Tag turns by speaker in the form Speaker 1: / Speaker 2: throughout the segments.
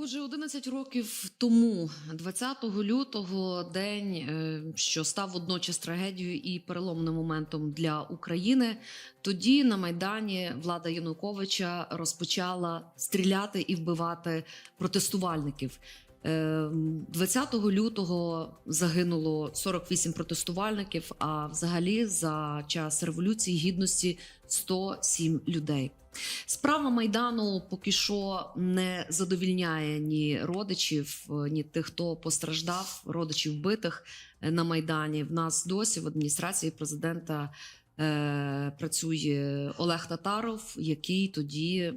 Speaker 1: Отже, 11 років тому, 20 лютого, день, е, що став водночас трагедією і переломним моментом для України. Тоді на майдані влада Януковича розпочала стріляти і вбивати протестувальників. Е, 20 лютого загинуло 48 протестувальників. А взагалі за час революції гідності 107 людей. Справа майдану поки що не задовільняє ні родичів, е, ні тих, хто постраждав, родичів вбитих е, на майдані. В нас досі в адміністрації президента е, працює Олег Татаров, який тоді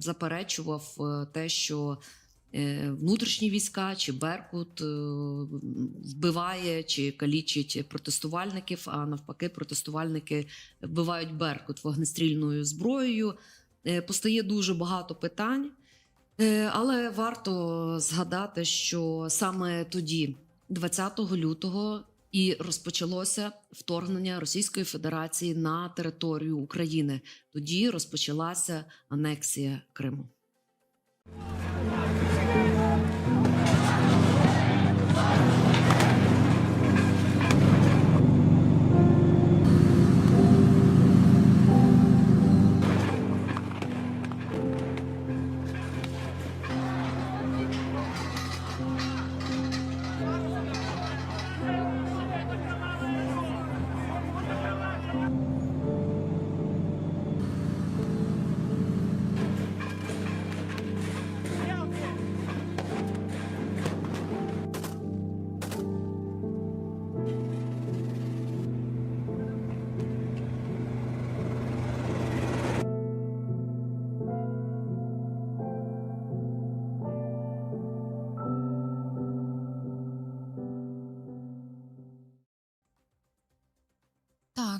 Speaker 1: заперечував е, те, що е, внутрішні війська чи Беркут е, вбиває чи калічить протестувальників. А навпаки, протестувальники вбивають Беркут вогнестрільною зброєю. Е, Постає дуже багато питань, Е, але варто згадати, що саме тоді, 20 лютого, і розпочалося вторгнення Російської Федерації на територію України. Тоді розпочалася анексія Криму.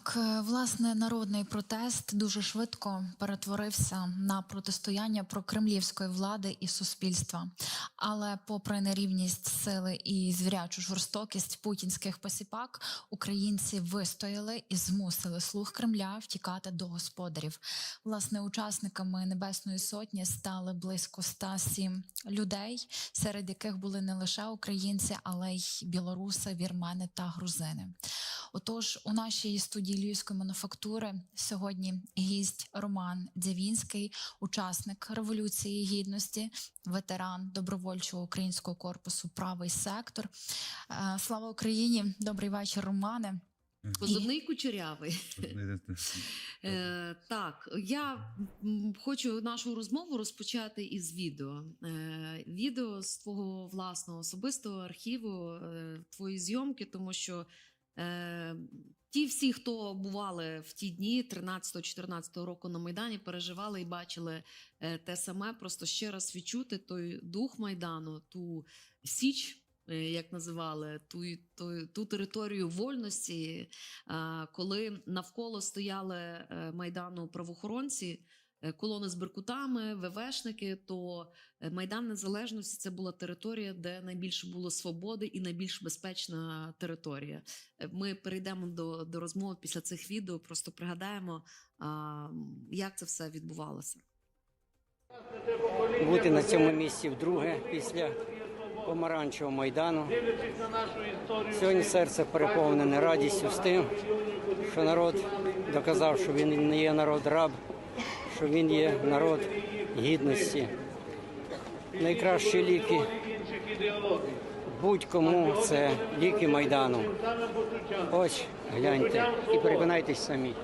Speaker 2: Так, е, власне, народний протест дуже швидко перетворився на протистояння прокремлівської влади і суспільства. Але, попри нерівність сили і звірячу жорстокість путінських посіпак, українці вистояли і змусили слуг Кремля втікати до господарів. Власне, учасниками Небесної Сотні стали близько 107 людей, серед яких були не лише українці, але й білоруси, вірмени та грузини. Отож, у нашій студії Львівської мануфактури сьогодні гість Роман Дзявінський, учасник Революції Гідності, ветеран добровольчого українського корпусу Правий сектор. Е, Слава Україні! Добрий вечір, Романе.
Speaker 1: Позивний кучерявий. Е, так, я хочу нашу розмову розпочати із відео. Е, відео з твого власного особистого архіву, твої зйомки, тому що ті всі, хто бували в ті дні 13-14 року на Майдані, переживали і бачили е, те саме. Просто ще раз відчути той дух Майдану, ту січ. е, Як називали ту, ту, ту територію вольності, коли навколо стояли е, майдану правоохоронці, е, колони з беркутами, ВВшники, то е, майдан незалежності це була територія, де найбільше було свободи і найбільш безпечна територія. Е, Ми перейдемо до, до розмови після цих відео. Просто пригадаємо, а, як це все відбувалося.
Speaker 3: бути на цьому місці вдруге після помаранчевого майдану. Сьогодні серце переповнене радістю з тим, що народ доказав, що він не є народ раб, що він є народ гідності. Найкращі ліки будь-кому це ліки майдану. Ось гляньте і переконайтесь самі.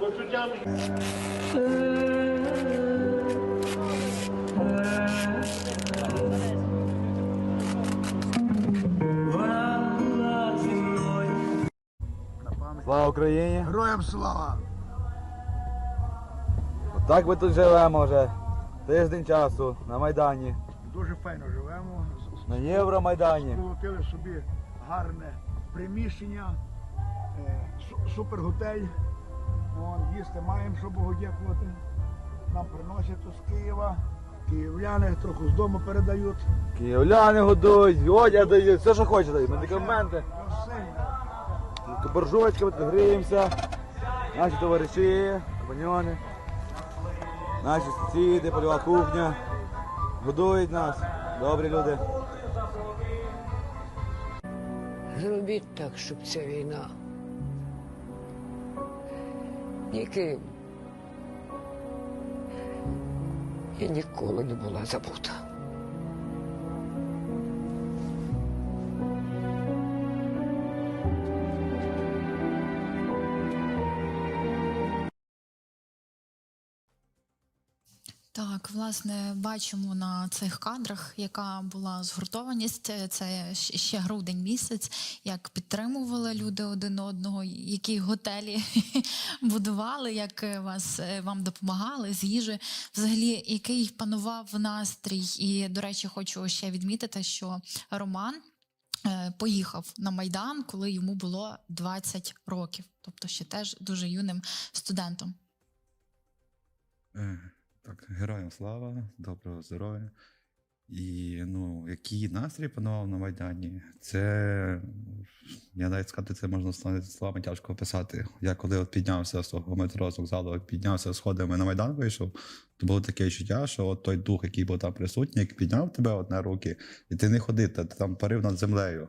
Speaker 4: Слава Україні!
Speaker 5: Героям слава!
Speaker 4: Так ми тут живемо вже тиждень часу на Майдані,
Speaker 5: Дуже файно живемо.
Speaker 4: На Євромайдані.
Speaker 5: Сколотили собі гарне приміщення, е, су- суперготель. Їсти маємо, що Богу дякувати. Нам приносять з Києва. Київляни трохи з дому передають.
Speaker 4: Київляни годують, одяг дають, все, що хочете дають, медикаменти. Тут гріємося. Наші товариші, компаньони, наші сусіди, польова кухня. Годують нас, добрі люди.
Speaker 6: Зробіть так, щоб ця війна ніким і ніколи не була забута.
Speaker 2: Власне, бачимо на цих кадрах, яка була згуртованість. Е, Це ще грудень місяць, як підтримували люди один одного, які готелі будували, як е, вас е, вам допомагали з їжі. Взагалі, який панував настрій. І, до речі, хочу ще відмітити, що Роман. Поїхав на майдан, коли йому було 20 років, тобто ще теж дуже юним студентом.
Speaker 7: Так, героям слава, доброго здоров'я. І ну, який настрій панував на Майдані, це я навіть сказати, це можна словами- тяжко описати. Я коли от піднявся з того метро з вокзалу, піднявся сходами на Майдан вийшов, то було таке відчуття, що от той дух, який був там присутній, як підняв тебе от на руки, і ти не ходив, ти там парив над землею.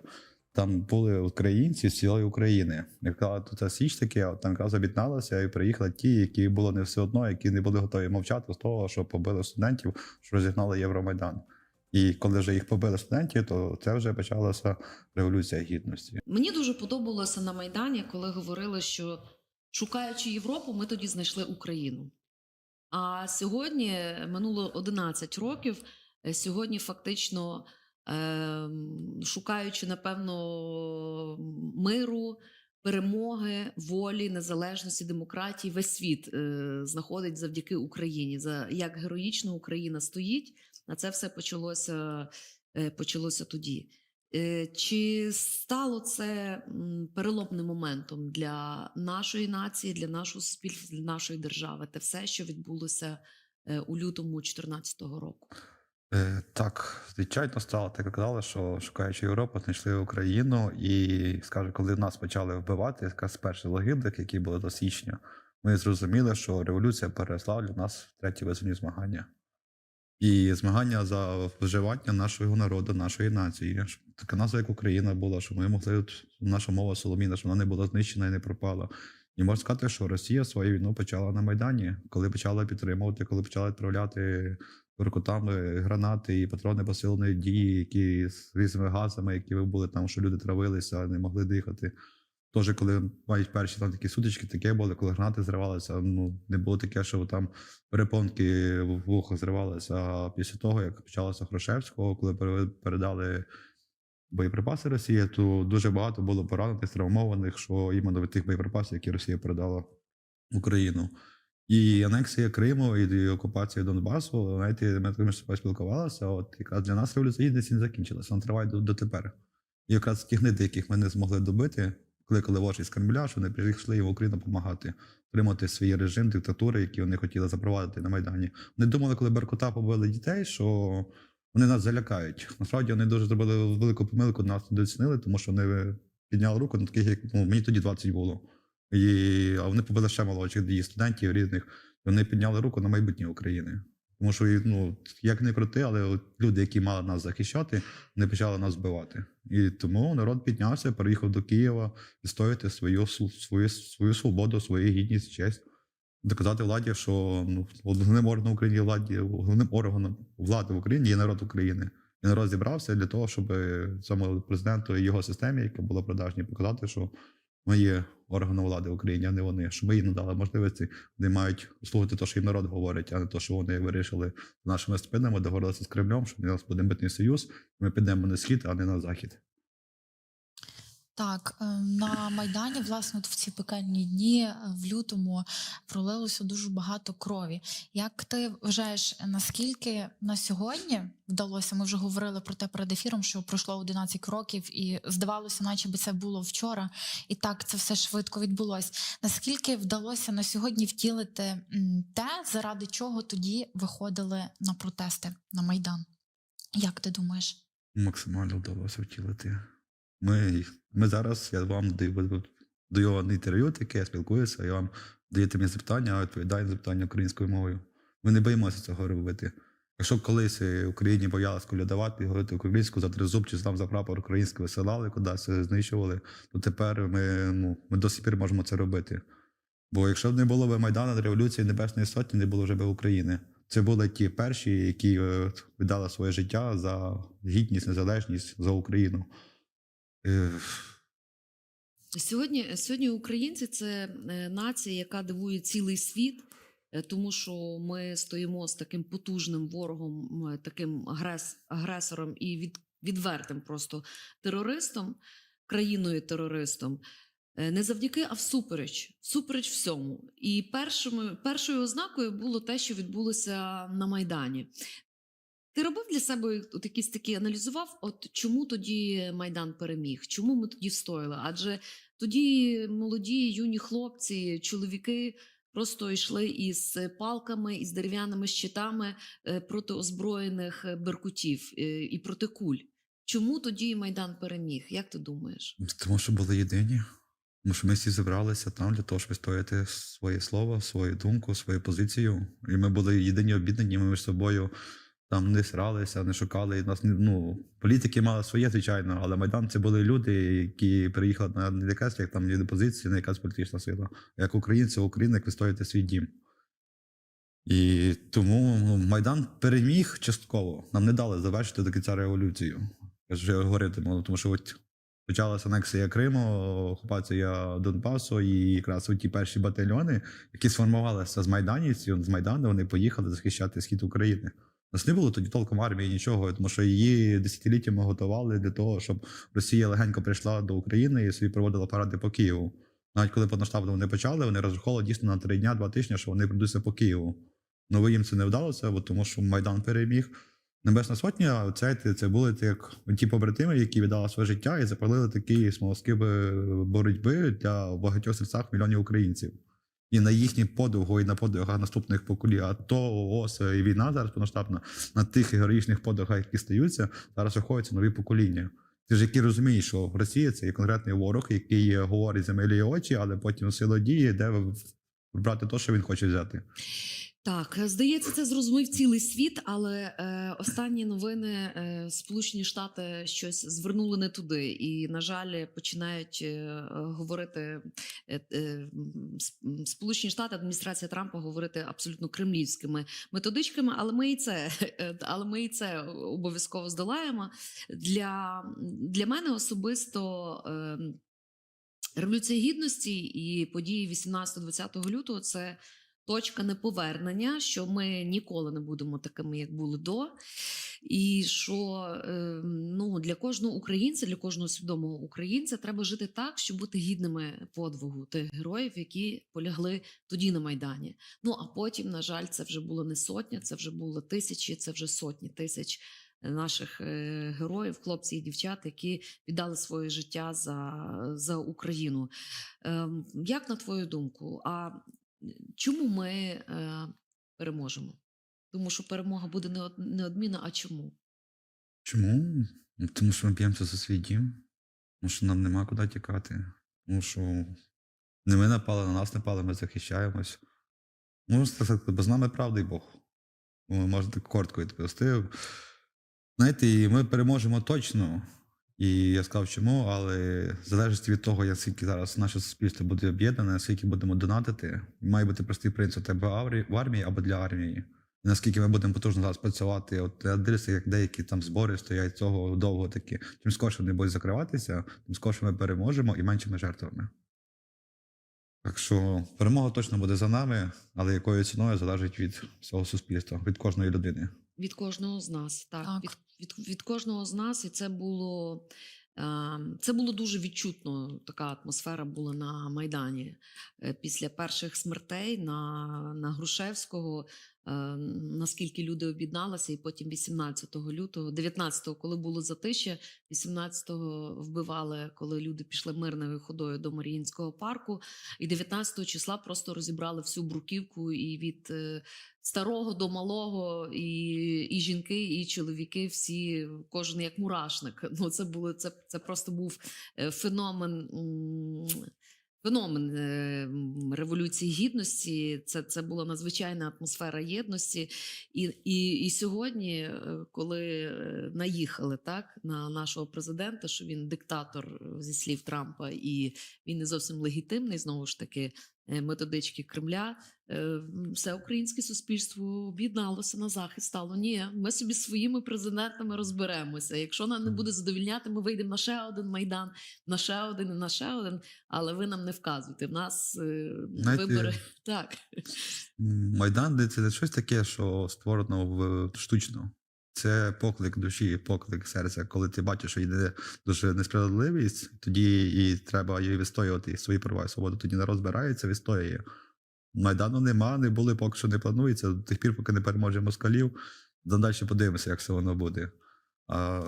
Speaker 7: Там були українці з цілої України. Яка тут Січ таке, от там якраз об'єдналася і приїхали ті, які було не все одно, які не були готові мовчати з того, що побили студентів, що розігнали Євромайдан. І коли вже їх побили студентів, то це вже почалася революція гідності.
Speaker 1: Мені дуже подобалося на Майдані, коли говорили, що шукаючи Європу, ми тоді знайшли Україну. А сьогодні минуло 11 років. е, Сьогодні фактично шукаючи, напевно, миру, перемоги, волі, незалежності, демократії, весь світ е, знаходить завдяки Україні. За як героїчно Україна стоїть, а це все почалося, е, почалося тоді. Е, Чи стало це переломним моментом для нашої нації, для нашого суспільства, для нашої держави? Те все, що відбулося у лютому 2014 року?
Speaker 7: Е, так, звичайно, стало так казали, що шукаючи Європу, знайшли Україну, і скаже, коли нас почали вбивати, якраз перші логібник, які були до січня, ми зрозуміли, що революція переросла для нас в треті визвольні змагання. І змагання за вживання нашого народу, нашої нації. Така назва, як Україна була, що ми могли наша мова соломіна, щоб вона не була знищена і не пропала. І можна сказати, що Росія свою війну почала на Майдані, коли почала підтримувати, коли почала відправляти воркотами гранати і патрони посиленої дії, які з різними газами, які були там, що люди травилися, не могли дихати. Тож, коли мають перші там такі сутички, таке було, коли гранати зривалися, ну не було таке, що там перепонки в вухах зривалися. А після того, як почалося Хрошевського, коли передали боєприпаси Росії, то дуже багато було поранених, травмованих, що іменно від тих боєприпасів, які Росія передала в Україну. І анексія Криму і окупація Донбасу, знаєте, ми собою спілкувалися. От якраз для нас революція гідності не закінчилася, вона триває до, дотепер. І якраз ті гниди, яких ми не змогли добити, коли воші з Кремля, що вони прийшли в Україну допомагати тримати свій режим диктатури, який вони хотіли запровадити на Майдані. Вони думали, коли Беркута побили дітей, що вони нас залякають. Насправді вони дуже зробили велику помилку, нас недооцінили, тому що вони підняли руку на таких, як ну, мені тоді 20 було. І, а вони побили ще молодших її студентів різних. Вони підняли руку на майбутнє України. Тому що, ну, як не крути, але от люди, які мали нас захищати, вони почали нас вбивати. І тому народ піднявся, переїхав до Києва відстояти свою, свою, свою свободу, свою гідність, честь. Доказати владі, що ну, головним органом Україні владі, головним органом влади в Україні є народ України. І народ зібрався для того, щоб цьому президенту і його системі, яка була продажні, показати, що ми є органом влади в Україні, а не вони. Що ми їм надали можливості, вони мають слухати те, що їм народ говорить, а не те, що вони вирішили нашими спинами, договорилися з Кремлем, що у нас буде митний союз, ми підемо на схід, а не на захід.
Speaker 2: Так, е, на Майдані, власне, от в ці пекельні дні е, в лютому пролилося дуже багато крові. Як ти вважаєш, наскільки на сьогодні вдалося? Ми вже говорили про те перед ефіром, що пройшло 11 років, і здавалося, наче би це було вчора, і так це все швидко відбулося. Наскільки вдалося на сьогодні втілити те, заради чого тоді виходили на протести на Майдан? Як ти думаєш?
Speaker 7: Максимально вдалося втілити. Ми, ми зараз, я вам даю, інтерв'ю, таке, я спілкуюся, я вам даєте мені запитання, а відповідаю на запитання українською мовою. Ми не боїмося цього робити. Якщо колись е, Україні боялась колядувати, говорити українську за тризуб чи там за прапор український висилали кудись, е, знищували, то тепер ми, ну, ми до сих пір можемо це робити. Бо якщо б не було б Майдану Революції Небесної Сотні, не було вже б України. Це були ті перші, які е, віддали своє життя за гідність, незалежність за Україну. Е,
Speaker 1: Сьогодні, сьогодні українці це е, нація, яка дивує цілий світ, е, тому що ми стоїмо з таким потужним ворогом, таким агрес, агресором і від, відвертим просто терористом, країною-терористом. Е, Не завдяки, а всупереч, всупереч всьому. І першими, першою ознакою було те, що відбулося на Майдані. Ти робив для себе от якісь такі аналізував, от чому тоді Майдан переміг? Чому ми тоді встояли? Адже тоді молоді юні хлопці, чоловіки просто йшли із палками, із дерев'яними щитами е, проти озброєних е, беркутів е, і проти куль. Чому тоді Майдан переміг? Як ти думаєш?
Speaker 7: Тому що були єдині. Тому що ми всі зібралися там для того, щоб відстояти своє слово, свою думку, свою позицію. І ми були єдині об'єднані, між собою там не сралися, не шукали. Нас, не- ну, політики мали своє, звичайно, але Майдан це були люди, які приїхали на не якась як там ні позиція, не якась політична сила. Як українці, Україна, як відстояти свій дім. І тому ну, Майдан переміг частково. Нам не дали завершити до кінця революцію. Я вже говорити можу, тому що от почалася анексія Криму, окупація Донбасу, і якраз ті перші батальйони, які сформувалися з майданівців, з Майдану, вони поїхали захищати схід України. У нас не було тоді толком армії нічого, тому що її десятиліттями готували для того, щоб Росія легенько прийшла до України і собі проводила паради по Києву. Навіть коли повноштабно вони почали, вони розраховували дійсно на три дня, два тижні, що вони прийдуться по Києву. Ну, їм це не вдалося, бо тому що Майдан переміг. Небесна сотня, це, це були як ті побратими, які віддали своє життя і запалили такі смолоски боротьби для багатьох серцях мільйонів українців. І на їхній подвигу, і на подвигах наступних поколінь, АТО, ООС і війна зараз повноштабна, на тих героїчних подвигах, які стаються, зараз виходять нові покоління. Ти ж які розумієш, що Росія це є конкретний ворог, який говорить за очі, але потім сила дії, де брати те, що він хоче взяти.
Speaker 1: Так, здається, це зрозумів цілий світ, але е, останні новини е, Сполучені Штати щось звернули не туди, і на жаль, починають е, говорити е, е, Сполучені Штати, адміністрація Трампа говорити абсолютно кремлівськими методичками, але ми і це, е, але ми і це обов'язково здолаємо. Для, для мене особисто. Е, Революція гідності і події 18-20 лютого це точка неповернення, що ми ніколи не будемо такими, як були до. І що е, ну, для кожного українця, для кожного свідомого українця треба жити так, щоб бути гідними подвигу тих героїв, які полягли тоді на Майдані. Ну а потім, на жаль, це вже було не сотня, це вже було тисячі, це вже сотні тисяч наших е, героїв, хлопців і дівчат, які віддали своє життя за, за Україну. Ем, Як на твою думку, а чому ми е, переможемо? Тому що перемога буде не од- неодмінна, а чому?
Speaker 7: Чому? Ну, Тому що ми б'ємося за свій дім, тому що нам нема куди тікати. Тому що не ми напали, на нас напали, ми захищаємось. Можна сказати, бо з нами правда Бог. Ну, Можна так коротко відповісти. Знаєте, і ми переможемо точно. І я сказав, чому, але в від того, наскільки зараз наше суспільство буде об'єднане, наскільки будемо донатити, має бути простий принцип тебе в армії або для армії. І наскільки ми будемо потужно зараз працювати, от я як деякі там збори стоять цього довго такі. Чим скорше вони будуть закриватися, тим скорше ми переможемо і меншими жертвами. Так що перемога точно буде за нами, але якою ціною залежить від всього суспільства, від кожної людини.
Speaker 1: Від кожного з нас, так,
Speaker 2: Так.
Speaker 1: Від, від, від кожного з нас, і це було. е, Це було дуже відчутно. Така атмосфера була на Майдані. Е, Після перших смертей на, на Грушевського, наскільки люди об'єдналися, і потім 18 лютого, 19-го, коли було затище, 18-го вбивали, коли люди пішли мирною ходою до Маріїнського парку, і 19 числа просто розібрали всю бруківку і від е, старого до малого, і, і жінки, і чоловіки, всі, кожен як мурашник. Ну, це було це, це просто був е, феномен. Феномен е, революції гідності. Це, це була надзвичайна атмосфера єдності. І, і, і сьогодні, е, коли е, наїхали так на нашого президента, що він диктатор зі слів Трампа, і він не зовсім легітимний, знову ж таки, методички Кремля. е, Все українське суспільство об'єдналося на захист. Стало ні, ми собі своїми президентами розберемося. Якщо нам не буде задовільняти, ми вийдемо на ще один майдан, на ще один і на ще один. Але ви нам не вказуєте. В нас е,
Speaker 7: Знаєте,
Speaker 1: вибори так.
Speaker 7: Майдан де це щось таке, що створено в штучно. Це поклик душі, поклик серця. Коли ти бачиш, що йде дуже несправедливість, тоді і треба її відстоювати свої права і свободу. Тоді народ збирається, відстоює. Майдану нема, не були, поки що не планується. До тих пір, поки не переможе москалів, далі подивимося, як це воно буде. А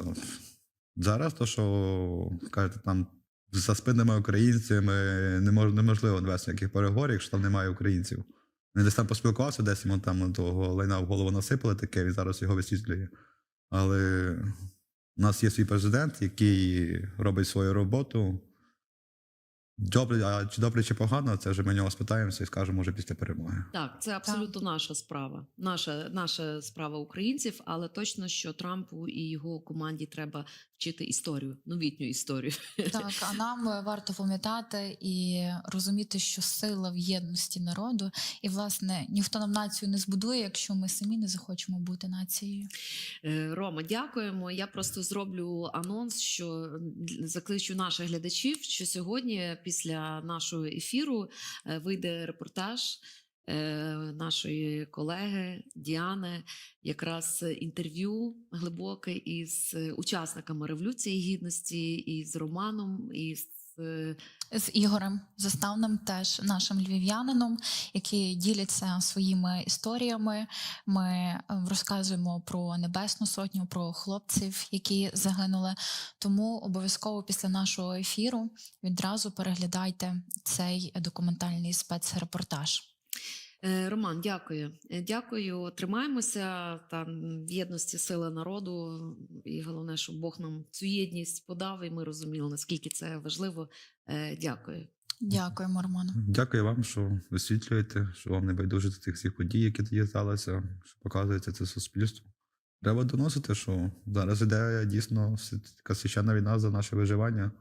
Speaker 7: зараз то, що кажете, там за спинами українцями не мож, неможливо вести ніяких переговорів, якщо там немає українців. Він десь там поспілкувався, десь йому там того лайна в голову насипали таке, він зараз його висвітлює. Але у нас є свій президент, який робить свою роботу. Добре, а чи добре, чи погано, це вже ми нього спитаємося і скажемо вже після перемоги.
Speaker 1: Так, це абсолютно наша справа. Наша, наша справа українців, але точно, що Трампу і його команді треба вчити історію, новітню історію.
Speaker 2: Так, а нам варто пам'ятати і розуміти, що сила в єдності народу, і власне ніхто нам націю не збудує, якщо ми самі не захочемо бути нацією.
Speaker 1: Е, Рома, дякуємо. Я просто зроблю анонс, що закличу наших глядачів, що сьогодні, після нашого ефіру, е, вийде репортаж. е, Нашої колеги Діани, якраз інтерв'ю глибоке із е, учасниками революції гідності, і з Романом, і з
Speaker 2: З Ігорем Заставним, теж нашим львів'янином, які діляться своїми історіями. Ми е, розказуємо про Небесну Сотню, про хлопців, які загинули. Тому обов'язково після нашого ефіру відразу переглядайте цей документальний спецрепортаж.
Speaker 1: Е, Роман, дякую. Е, Дякую. Тримаємося там в єдності сили народу. І головне, щоб Бог нам цю єдність подав, і ми розуміли, наскільки це важливо. Е, Дякую.
Speaker 2: Дякуємо, Роману.
Speaker 7: Дякую вам, що висвітлюєте, що вам не байдуже до тих всіх подій, які тоді сталися, що показуєте це суспільству. Треба доносити, що зараз іде дійсно така священна війна за наше виживання.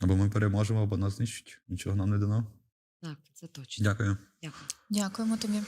Speaker 7: Або ми переможемо, або нас знищать. Нічого нам не дано.
Speaker 1: Так, це точно.
Speaker 7: Дякую.
Speaker 1: Дякую.
Speaker 2: Дякуємо тобі.